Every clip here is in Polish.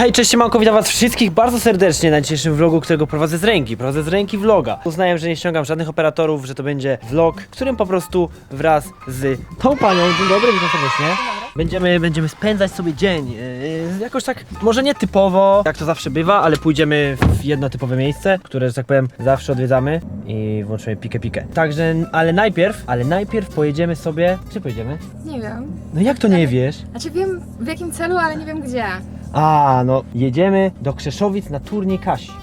Hej, cześć, siemanko, witam was wszystkich bardzo serdecznie na dzisiejszym vlogu, którego prowadzę z ręki. Prowadzę z ręki vloga. Uznałem, że nie ściągam żadnych operatorów, że to będzie vlog, którym po prostu wraz z tą panią, dzień dobry, witam serdecznie. Będziemy, będziemy spędzać sobie dzień. Yy, jakoś tak, może nie typowo, jak to zawsze bywa, ale pójdziemy w jedno typowe miejsce, które, że tak powiem, zawsze odwiedzamy i włączymy pikę pikę. Także, ale najpierw, ale najpierw pojedziemy sobie. Gdzie pojedziemy? Nie wiem. No jak to nie wiesz? Znaczy wiem w jakim celu, ale nie wiem gdzie. A, no jedziemy do Krzeszowic na turniej Kasi.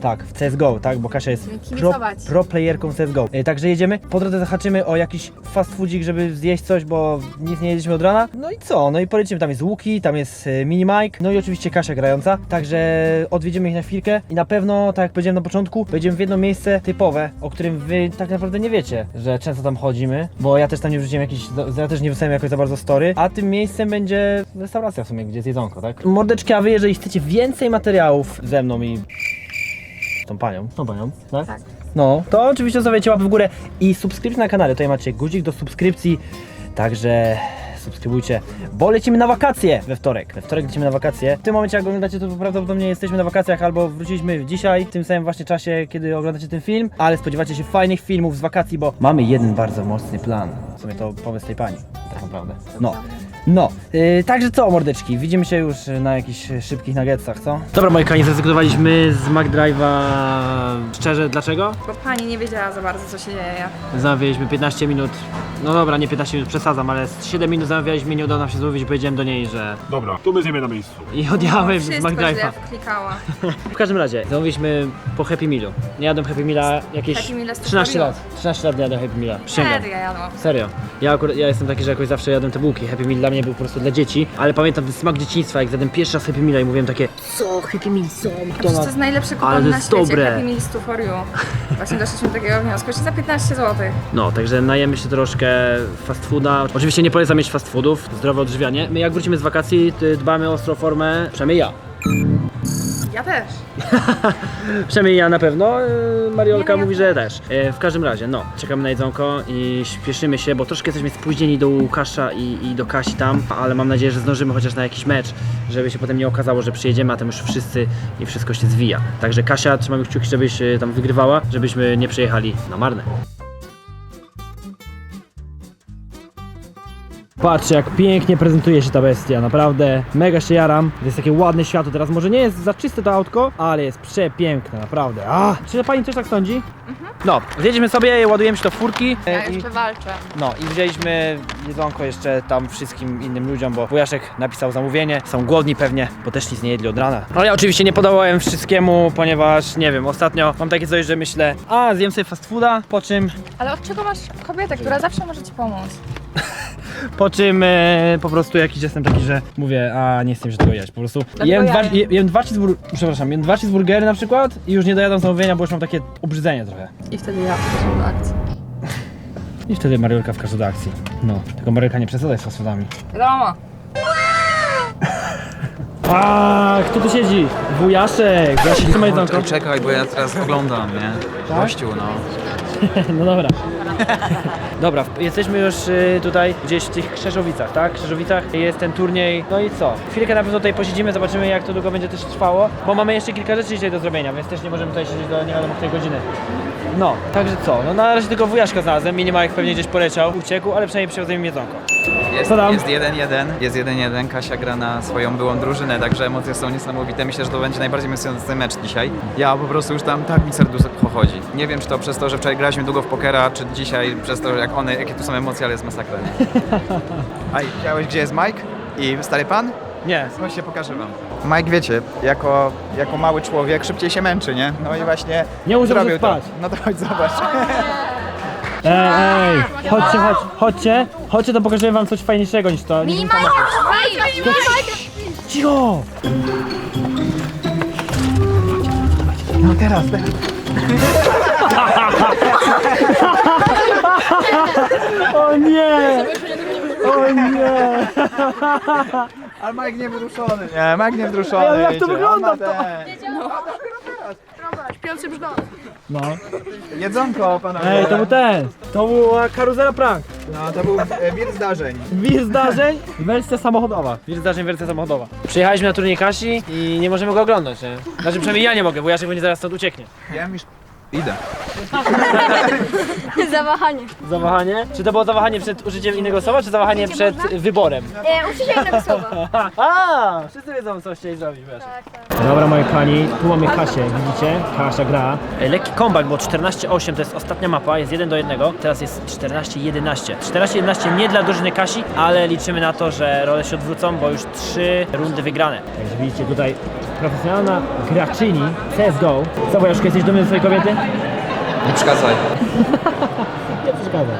Tak w CSGO, tak, bo Kasia jest pro, kibicować. pro playerką CSGO. E, także jedziemy, po drodze zahaczymy o jakiś fast foodzik, żeby zjeść coś, bo nic nie jedliśmy od rana. No i co? No i polecimy, tam jest Łuki, tam jest e, Mini Mike, no i oczywiście Kasia grająca. Także odwiedzimy ich na chwilkę i na pewno, tak jak powiedziałem na początku, będziemy w jedno miejsce typowe, o którym wy tak naprawdę nie wiecie, że często tam chodzimy, bo ja też tam nie wrzuciłem jakiś, ja też nie wysłałem jakoś za bardzo story, a tym miejscem będzie restauracja w sumie, gdzie jest jedzonko, tak? Mordeczki, a wy jeżeli chcecie więcej materiałów ze mną i tą panią, tą panią, tak? Tak. No, to oczywiście zostawiajcie łapy w górę i subskrypcję na kanale. Tutaj macie guzik do subskrypcji, także subskrybujcie, bo lecimy na wakacje we wtorek. We wtorek lecimy na wakacje. W tym momencie, jak oglądacie, to prawdopodobnie jesteśmy na wakacjach albo wróciliśmy dzisiaj, w tym samym właśnie czasie, kiedy oglądacie ten film, ale spodziewacie się fajnych filmów z wakacji, bo mamy jeden bardzo mocny plan. W sumie to powiedz tej pani, tak naprawdę. No. No, yy, także co mordeczki, widzimy się już na jakichś szybkich nuggetsach, co? Dobra moi kochani, zrezygnowaliśmy z McDrive'a, szczerze, dlaczego? Bo pani nie wiedziała za bardzo co się dzieje. Zamawialiśmy 15 minut, no dobra, nie 15 minut, przesadzam, ale z 7 minut zamawialiśmy, nie udało nam się złowić, powiedziałem do niej, że... Dobra, tu my zjemy na miejscu. I odjechałem z Wszystko źle McDrive'a. wklikała. W każdym razie, zamówiliśmy po Happy Mealu. Nie jadłem Happy Meala jakieś Happy Meala z 13 Tutorial. lat, 13 lat nie jadłem Happy Meala, przysięgam. Serio jadłam. Serio. Ja akurat, ja jestem taki, że jakoś zawsze jadłem te bułki. Happy Meal dla mnie był po prostu dla dzieci, ale pamiętam ten smak dzieciństwa, jak zjadłem pierwszy raz Happy Meala i mówiłem takie Co? Happy Meal? Przecież to McDonald's. jest najlepszy Ale kupon to na jest świecie. dobre. Happy Meals to for you. Właśnie doszliśmy do takiego wniosku. Jeszcze za 15 zł. No, także najemy się troszkę fast fooda. Oczywiście nie polecam mieć fast foodów, zdrowe odżywianie. My jak wrócimy z wakacji, to dbamy o ostrą formę, przynajmniej ja. Ja też. Przynajmniej ja na pewno, yy, Mariolka Nie, no ja mówi, że też. Yy, w każdym razie, no, czekamy na jedzonko i śpieszymy się, bo troszkę jesteśmy spóźnieni do Łukasza i, i do Kasi tam, ale mam nadzieję, że zdążymy chociaż na jakiś mecz, żeby się potem nie okazało, że przyjedziemy, a tam już wszyscy i wszystko się zwija. Także Kasia, trzymamy kciuki, żebyś yy, tam wygrywała, żebyśmy nie przyjechali na marne. Patrzcie, jak pięknie prezentuje się ta bestia, naprawdę mega się jaram. To jest takie ładne światło, teraz może nie jest za czyste to autko, ale jest przepiękne, naprawdę. A, czy pani też tak sądzi? No, zjedźmy sobie, ładujemy się do furki. Ja i, jeszcze walczę. no i wzięliśmy jedzonko jeszcze tam wszystkim innym ludziom, bo wujaszek napisał zamówienie, są głodni pewnie, bo też nic nie jedli od rana. No ja oczywiście nie podołałem wszystkiemu, ponieważ nie wiem, ostatnio mam takie coś, że myślę, a zjem sobie fast fooda, po czym Ale od czego masz kobietę, która zawsze może ci pomóc? Po czym e, po prostu jakiś jestem taki, że mówię, a nie chcę mi się tego jeść. Po prostu jem dwa, jem. je- jem dwa cheeseburgery, przepraszam, jem dwa cheeseburgery na przykład i już nie dojadam zamówienia, bo już mam takie obrzydzenie trochę. I wtedy ja przyszłam do akcji. I wtedy Mariolka w każdej akcji. No, tylko Mariolka nie przesadzaj z fast foodami. Wiadomo. A kto tu siedzi? Wujaszek! Wujaszek, co ma jedzonko? Czekaj, czekaj, bo ja teraz oglądam, nie? Tak? Gościu, no. No dobra. Dobra, w- jesteśmy już y, tutaj gdzieś w tych Krzeżowicach, tak? Krzeżowicach jest ten turniej. No i co? Chwilkę na pewno tutaj posiedzimy, zobaczymy jak to długo będzie też trwało, bo mamy jeszcze kilka rzeczy dzisiaj do zrobienia, więc też nie możemy tutaj siedzieć do nie wiadomo której godziny. No, także co? No na razie tylko wujaszka znalazłem, Minimajek pewnie gdzieś poleciał, uciekł, ale przynajmniej przywiozłem im jedzonko. Jest, Co tam? jest 1-1, jest 1-1, Kasia gra na swoją byłą drużynę, także emocje są niesamowite. Myślę, że to będzie najbardziej emocjonujący mecz dzisiaj. Ja po prostu już tam tak mi serduszko chodzi. Nie wiem, czy to przez to, że wczoraj graliśmy długo w pokera, czy dzisiaj przez to, jak one, jakie tu są emocje, ale jest masakra. nie? A widziałeś, gdzie jest Mike? I stary pan? Nie, Chodźcie, pokażę wam. Mike, wiecie, jako, jako mały człowiek szybciej się męczy, nie? No i właśnie Nie muszę zrobił to. spać. No to chodź, zobacz. Ej, ej, chodźcie, chodź, chodźcie, chodźcie, to pokażę wam coś fajniejszego niż to. Mini Cicho! No teraz, teraz. O nie! O nie! Ale Mike nie wzruszony. Nie, Mike nie wzruszony. Ale jak to wygląda, to- te- Pierwszy brzdąc. No. Jedzonko, panowie. Ej, to był ten. To była karuzela prank. No, to był e, wir zdarzeń. Wir zdarzeń, wersja samochodowa. Wir zdarzeń, wersja samochodowa. Przyjechaliśmy na turniej Kasi i nie możemy go oglądać, nie? Znaczy przynajmniej ja nie mogę, bo Jaszek będzie zaraz stąd ucieknie. Już idę. Zawahanie. Zawahanie? Czy to było zawahanie przed użyciem innego słowa, czy zawahanie przed wyborem? E, się innego słowa. A, wszyscy wiedzą co chcieli zrobić, wiesz. Dobra moi kochani, tu mamy Kasię, widzicie? Kasia gra. E, Lekki comeback, bo 14-8 to jest ostatnia mapa, jest 1 do 1, teraz jest 14-11. 14-11 nie dla drużyny Kasi, ale liczymy na to, że role się odwrócą, bo już 3 rundy wygrane. Także widzicie tutaj profesjonalna graczyni CSGO. Co, Bojaczku, jesteś dumny ze swojej kobiety? Nie przeszkadzaj. Nie przeszkadza.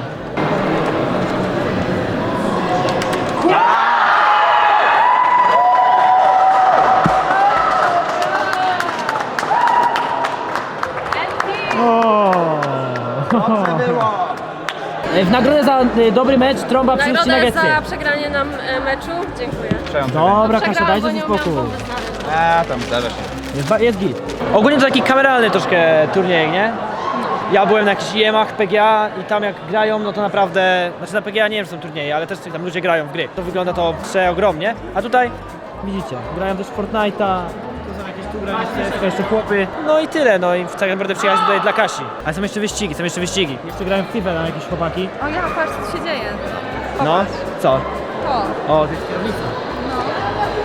E, W nagrodę za y, dobry mecz trąba przyjści na Nagrodę za przegranie nam e, meczu. Dziękuję. Dobra, Kasia, Przegrałam, dajcie bo nie umiałam spokój. nawet. A, tam zdarza się. Jest, ba- jest git. Ogólnie to taki kameralny troszkę turniej, nie? Ja byłem na jakichś IEM-ach PGA i tam jak grają, no to naprawdę, znaczy na PGA nie wiem, że są turnieje, ale też tam ludzie grają w gry. To wygląda to przeogromnie, a tutaj widzicie, grają też w Fortnite'a, tu są jakieś tu grają jeszcze, jeszcze chłopy. No i tyle, no i tak naprawdę przyjechaliśmy tutaj dla Kasi. Ale są jeszcze wyścigi, są jeszcze wyścigi. Jeszcze grają w FIFA, tam jakieś chłopaki. O ja, patrz co się dzieje. No, co? To. O, to jest kierownica.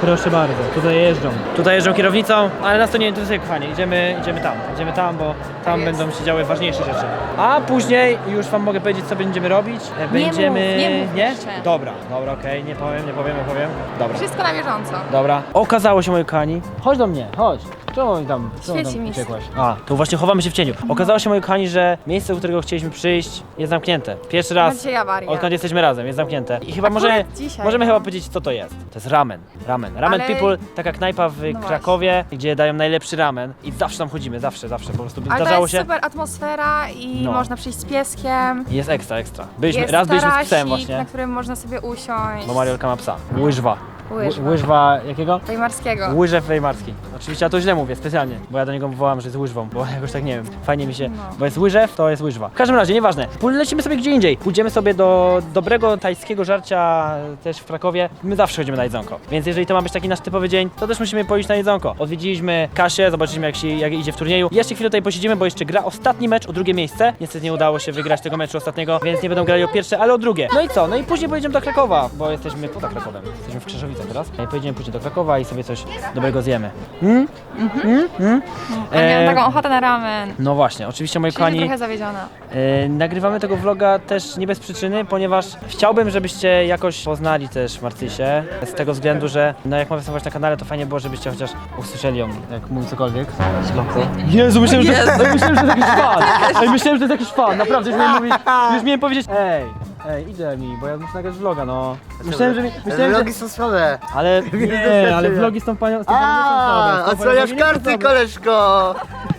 Proszę bardzo, tutaj jeżdżą. Tutaj jeżdżą kierownicą, ale nas to nie interesuje, kochani. Idziemy, idziemy tam, idziemy tam, bo tam jest. będą się działy ważniejsze rzeczy. A później już wam mogę powiedzieć, co będziemy robić. E, Będziemy. mów, nie mów jeszcze. Dobra, dobra, okej, nie powiem, nie powiem, nie powiem. Dobra. Wszystko na bieżąco. Dobra. Okazało się, moi kochani. Chodź do mnie, chodź. Czemu tam, czemu Świeci tam mi się. uciekłaś? A, to właśnie chowamy się w cieniu. Okazało się, moi kochani, że miejsce, do którego chcieliśmy przyjść, jest zamknięte. Pierwszy raz, Dzisiaj awaria. odkąd jesteśmy razem, jest zamknięte. I chyba Akurat może, dzisiaj, możemy no. chyba powiedzieć, co to jest. To jest ramen. Ramen. Ramen Ale- People, taka knajpa w właśnie. Krakowie, gdzie dają najlepszy ramen. I zawsze tam chodzimy, zawsze, zawsze. Po prostu Ale to zdarzało jest się. super atmosfera i No. można przyjść z pieskiem. Jest ekstra, ekstra. Byliśmy, jest raz byliśmy z tarasik, psem właśnie, na którym można sobie usiąść. bo Mariolka ma psa. Łyżwa. Łyżwa. Ły- Łyżwa jakiego? Weimarskiego. Łyżew wejmarski. Oczywiście ja to źle mówię, specjalnie, bo ja do niego wołam, że jest łyżwą, bo jakoś tak nie wiem, fajnie mi się, No. bo jest łyżew, to jest łyżwa. W każdym razie, nieważne, lecimy sobie gdzie indziej, pójdziemy sobie do dobrego tajskiego żarcia też w Krakowie, my zawsze chodzimy na jedzonko, więc jeżeli to ma być taki nasz typowy dzień, to też musimy pójść na jedzonko. Odwiedziliśmy Kasię, zobaczyliśmy jak, się, jak idzie w turnieju, jeszcze chwilę tutaj posiedzimy, bo jeszcze gra ostatni mecz o drugie miejsce, niestety nie udało się wygrać tego meczu ostatniego, więc nie będą grali o pierwsze, ale o drugie. No i co, no i później pojedziemy do Krakowa, bo jesteśmy poza Krakowem, jesteśmy w Teraz, i pojedziemy później do Krakowa i sobie coś dobrego zjemy. Mm? Mm? Mm? Ja miałam E, taką ochotę na ramen. No właśnie, oczywiście moi Czyli kochani, trochę zawiedziona. e, nagrywamy tego vloga też nie bez przyczyny, ponieważ chciałbym, żebyście jakoś poznali też Marcysię, z tego względu, że no jak ma występować na kanale, to fajnie było, żebyście chociaż usłyszeli ją, jak mówi cokolwiek. Jezu, myślałem, że, Ej, myślałem, że to jakiś fan! Ej, myślałem, że to jest jakiś fan, naprawdę, już miałem, mówić, już miałem powiedzieć, ej, ej, idę mi, bo ja muszę nagrać vloga, no. Myślałem, że, mi- myślałem, że, Vlogi są słabe. ale nie, ale vlogi z tą panią, z tą panią nie są słabe, z tą A, panią oceniasz nie są karty, słabe. koleżko!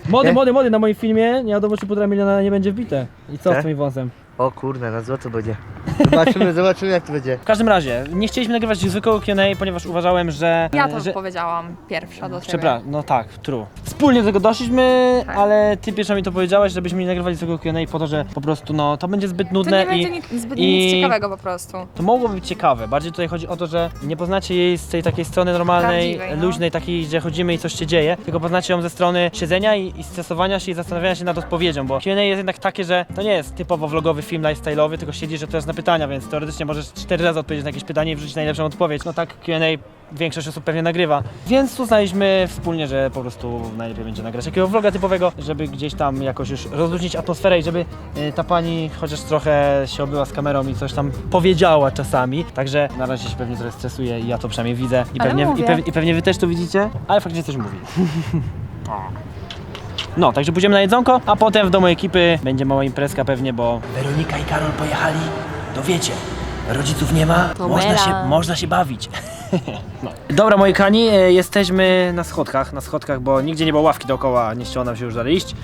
Młody, młody, młody, na moim filmie nie wiadomo czy półtora miliona nie będzie wbite. I co z tym wąsem? O kurde, na złoto będzie. Zobaczymy, zobaczymy jak to będzie. W każdym razie, nie chcieliśmy nagrywać zwykłego Q&A, ponieważ uważałem, że... Ja to że... powiedziałam pierwsza do ciebie. Przepraszam, no tak, true. Wspólnie do tego doszliśmy, Tak. ale ty pierwsza mi to powiedziałaś, żebyśmy nie nagrywali zwykłego Q&A po to, że po prostu no to będzie zbyt To nudne nie będzie i nic, zbyt i- nic ciekawego po prostu. to mogło być ciekawe. Bardziej tutaj chodzi o to, że nie poznacie jej z tej takiej strony normalnej, Prawdziwej, no. luźnej, takiej, gdzie chodzimy i coś się dzieje, tylko poznacie ją ze strony siedzenia i, i stresowania się i zastanawiania się nad odpowiedzią, bo Q&A jest jednak takie, że to nie jest typowo vlogowy film lifestyle'owy, tylko siedzisz, że to jest na pytania, więc teoretycznie możesz cztery razy odpowiedzieć na jakieś pytanie i wrzucić najlepszą odpowiedź. No tak Q&A większość osób pewnie nagrywa. Więc uznaliśmy wspólnie, że po prostu najlepiej będzie nagrać takiego vloga typowego, żeby gdzieś tam jakoś już rozluźnić atmosferę i żeby y, ta pani chociaż trochę się obyła z kamerą i coś tam powiedziała czasami. Także na razie się pewnie trochę stresuje i ja to przynajmniej widzę. I Ale pewnie, i, I pewnie wy też to widzicie, ale faktycznie coś mówi. No, także pójdziemy na jedzonko, a potem w domu ekipy będzie mała imprezka pewnie, bo Weronika i Karol pojechali, to wiecie, rodziców nie ma, można mela. się, można się bawić. no. Dobra moi kani, e, jesteśmy na schodkach, na schodkach, bo nigdzie nie było ławki dookoła, nie chciało nam się już dalej iść.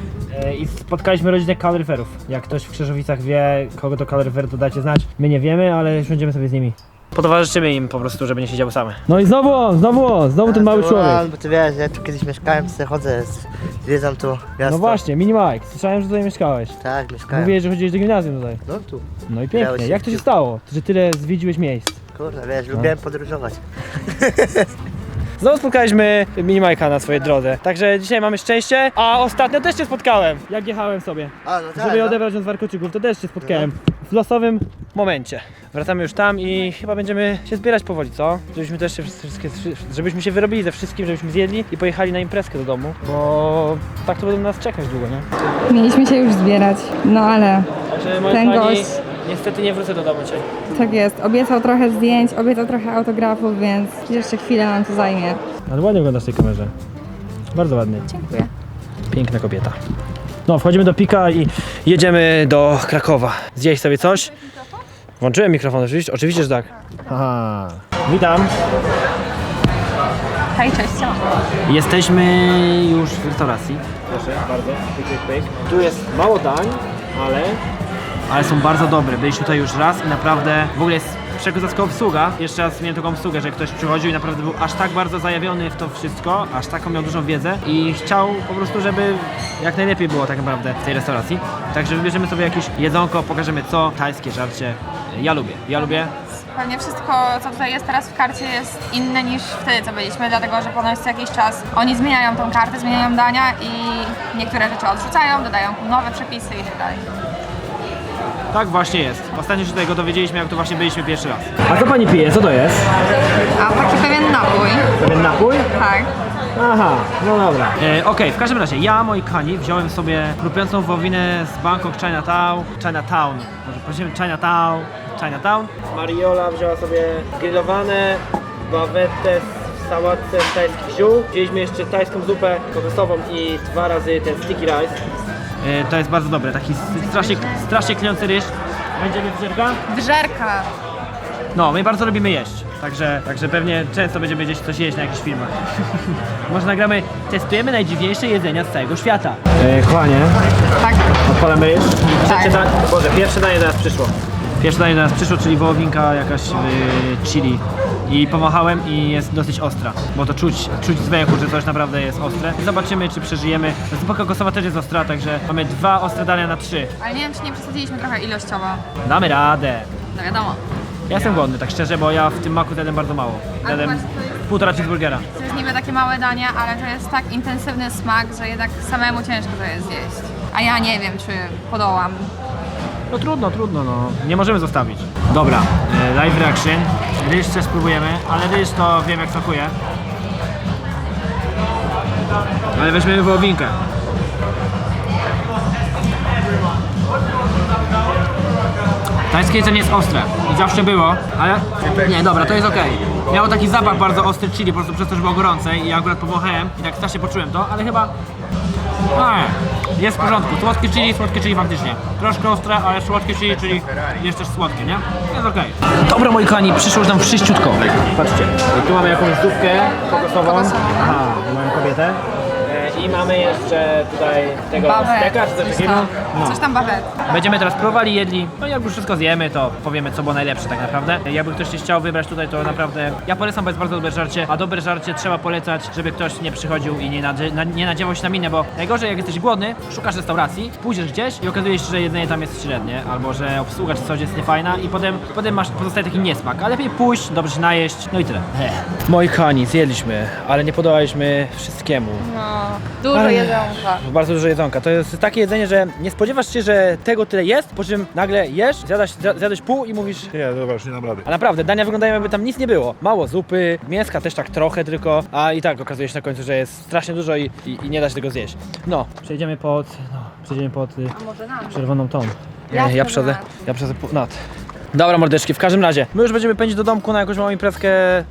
E, I spotkaliśmy rodzinę kaloryferów. Jak ktoś w Krzyżowicach wie, kogo to kaloryfer, to dajcie znać. My nie wiemy, ale już będziemy sobie z nimi Potowarzyszymy im po prostu, żeby nie siedziały same. No i znowu on, znowu on, znowu ten mały człowiek. Bo ty wiesz, ja tu kiedyś mieszkałem, sobie chodzę, z- zwiedzam tu miasto. No właśnie, Mini Mike, słyszałem, że tutaj mieszkałeś. Tak, mieszkałem. Mówiłeś, że chodziłeś do gimnazjum tutaj. No tu, No i Grałeś pięknie. się Jak to się stało, że tyle zwiedziłeś miejsc? kurde, wiesz, lubiłem podróżować. Znowu spotkaliśmy Mini Mike'a na swojej drodze. Także dzisiaj mamy szczęście, a ostatnio też cię spotkałem. Jak jechałem sobie. A, no tak, Żeby no. odebrać od warkoczyków, to też się spotkałem w losowym momencie. Wracamy już tam i chyba będziemy się zbierać powoli, co? Żebyśmy też się wszystkie, żebyśmy się wyrobili ze wszystkim, żebyśmy zjedli i pojechali na imprezkę do domu, bo tak to będą nas czekać długo, nie? Mieliśmy się już zbierać, no ale Także moi Ten gość. niestety nie wrócę do domu dzisiaj. tak jest. Obiecał trochę zdjęć, obiecał trochę autografów, więc jeszcze chwilę nam to zajmie. Ale ładnie wyglądasz w tej kamerze. Bardzo ładnie. Dziękuję. Piękna kobieta. No, wchodzimy do pika i jedziemy do Krakowa. Zjeść sobie coś? Włączyłem mikrofon, oczywiście, oczywiście, że tak. Aha. Witam. Hej, cześć. Jesteśmy już w restauracji. Proszę, bardzo. Pyk, pyk, pyk. Tu jest mało dań, ale... Ale są bardzo dobre. Byliśmy tutaj już raz i naprawdę w ogóle jest przekozacka obsługa. Jeszcze raz miałem taką obsługę, że ktoś przychodził i naprawdę był aż tak bardzo zajawiony w to wszystko, aż taką miał dużą wiedzę i chciał po prostu, żeby jak najlepiej było tak naprawdę w tej restauracji. Także wybierzemy sobie jakieś jedzonko, pokażemy co, tajskie żarcie. Ja lubię, ja lubię. Pewnie wszystko, co tutaj jest teraz w karcie jest inne niż wtedy, co byliśmy, dlatego że ponoć co jakiś czas oni zmieniają tą kartę, zmieniają dania i niektóre rzeczy odrzucają, dodają nowe przepisy i tak dalej. Tak właśnie jest. Ostatnio się tego dowiedzieliśmy, jak to właśnie byliśmy pierwszy raz. A co pani pije? Co to jest? A taki pewien napój, Pewien napój? tak. Aha, no dobra. E, Okej, w każdym razie ja, moi kani, wziąłem sobie chrupiącą wołowinę z Bangkok Chinatown. Chinatown. Może prosimy Chinatown. Chinatown. Mariola wzięła sobie grillowane bawetę w sałatce z tajskich ziół. Wzięliśmy jeszcze tajską zupę kokosową i dwa razy ten sticky rice. E, to jest bardzo dobre, taki strasznie, strasznie klniący ryż. Będziemy wzierka? Wyżerka. No, my bardzo lubimy jeść. Także, także pewnie często będziemy gdzieś coś jeść na jakichś filmach. Może nagramy, testujemy najdziwniejsze jedzenia z całego świata. E, kochanie, Tak. odpalamy ryż. Tak. Trzecie danie, Boże, pierwsze danie do nas przyszło. Pierwsze danie do nas przyszło, czyli wołowinka jakaś w chili. I pomachałem i jest dosyć ostra, bo to czuć, czuć z węchu, że coś naprawdę jest ostre. Zobaczymy, czy przeżyjemy. Zupa kokosowa też jest ostra, także mamy dwa ostre dania na trzy. Ale nie wiem, czy nie przesadziliśmy trochę ilościowo. Damy radę. No wiadomo. Ja jestem głodny, tak szczerze, bo ja w tym maku zjadłem bardzo mało. Zjadłem właśnie to jest- półtora cheeseburgera. To jest niby takie małe danie, ale to jest tak intensywny smak, że jednak samemu ciężko to jest zjeść. A ja nie wiem, czy podołam. No trudno, trudno, no. Nie możemy zostawić. Dobra, e, live reaction. Ryż też spróbujemy, ale ryż to wiem jak smakuje. Ale weźmiemy wołowinkę. Tajskie jedzenie jest ostre i zawsze było, ale nie, dobra, to jest okej. Miało taki zapach bardzo ostry chili, po prostu przez to, że było gorące i ja akurat powąchałem i tak strasznie poczułem to, ale chyba no jest w porządku. Słodkie chili, słodkie chili faktycznie. Troszkę ostre, ale słodkie chili, czyli jest też słodkie, nie? Jest okej. Dobra moi kochani, przyszło już nam wszyściutko. Patrzcie, i tu mamy jakąś zupkę kokosową. Aha, mamy kobietę. I mamy jeszcze tutaj tego Bawę. steka, czy coś Coś takiego. tam, No. coś tam bawet. Będziemy teraz próbowali, jedli. No i jak już wszystko zjemy, to powiemy, co było najlepsze tak naprawdę. Jakby ktoś się chciał wybrać tutaj, to naprawdę ja polecam, bo jest bardzo dobre żarcie, a dobre żarcie trzeba polecać, żeby ktoś nie przychodził i nie, nadzie, na, nie nadziewał się na minę, bo najgorzej jak jesteś głodny, szukasz restauracji, pójdziesz gdzieś i okazuje się, że jedzenie tam jest średnie, albo że obsługa czy coś jest niefajna i potem, potem masz, pozostaje taki niesmak, ale lepiej pójść, dobrze się najeść, no i tyle. Moi kochani, zjedliśmy, ale nie podołaliśmy wszystkiemu. No, dużo Ale- jedzonka. Bardzo dużo jedzonka. To jest takie jedzenie, że nie spodziewasz się, że tego tyle jest, po czym nagle jesz, zjadasz, zja- zjadłeś pół i mówisz... Nie, dobra, już nie dam rady. A naprawdę, dania wyglądają jakby tam nic nie było. Mało zupy, mięska też tak trochę tylko, a i tak okazuje się na końcu, że jest strasznie dużo i, i, i nie da się tego zjeść. No, przejdziemy pod, no, przejdziemy pod y, A może nam? czerwoną tą. Ja ja wchodzę przedzę, nad. ja przedzę nad. Dobra mordeczki, w każdym razie, my już będziemy pędzić do domku na jakąś małą imprezkę.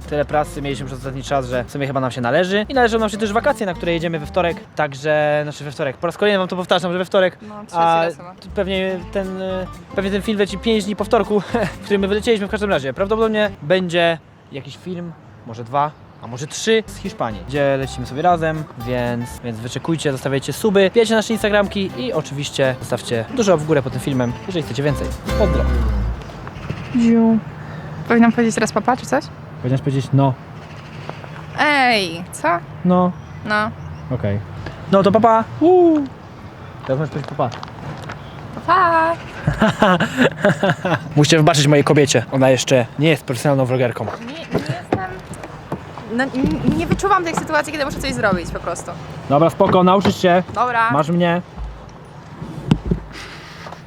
Tyle pracy mieliśmy przez ostatni czas, że w sumie chyba nam się należy. I należą nam się też wakacje, na które jedziemy we wtorek. Także, znaczy we wtorek, po raz kolejny wam to powtarzam, że we wtorek. No, trzeci A raz chyba. pewnie ten, y, pewnie ten film leci 5 dni po wtorku, w którym my wylecieliśmy w każdym razie. Prawdopodobnie będzie jakiś film, może dwa, a może trzy z Hiszpanii, gdzie lecimy sobie razem, więc, więc wyczekujcie, zostawiajcie suby, wbijajcie nasze Instagramki i oczywiście zostawcie dużo w górę pod tym filmem, jeżeli chcecie więcej. Pozdro! Powinnam powiedzieć teraz papa czy coś? Powinnaś powiedzieć no. Ej, co? No. No. Okej. No to papa. Uuu. Teraz możesz powiedzieć papa. Pa! Musicie wybaczyć mojej kobiecie. Ona jeszcze nie jest profesjonalną vlogerką. Nie, nie jestem... No, n- nie wyczuwam tej sytuacji, kiedy muszę coś zrobić po prostu. Dobra, spoko, nauczysz się. Dobra. Masz mnie.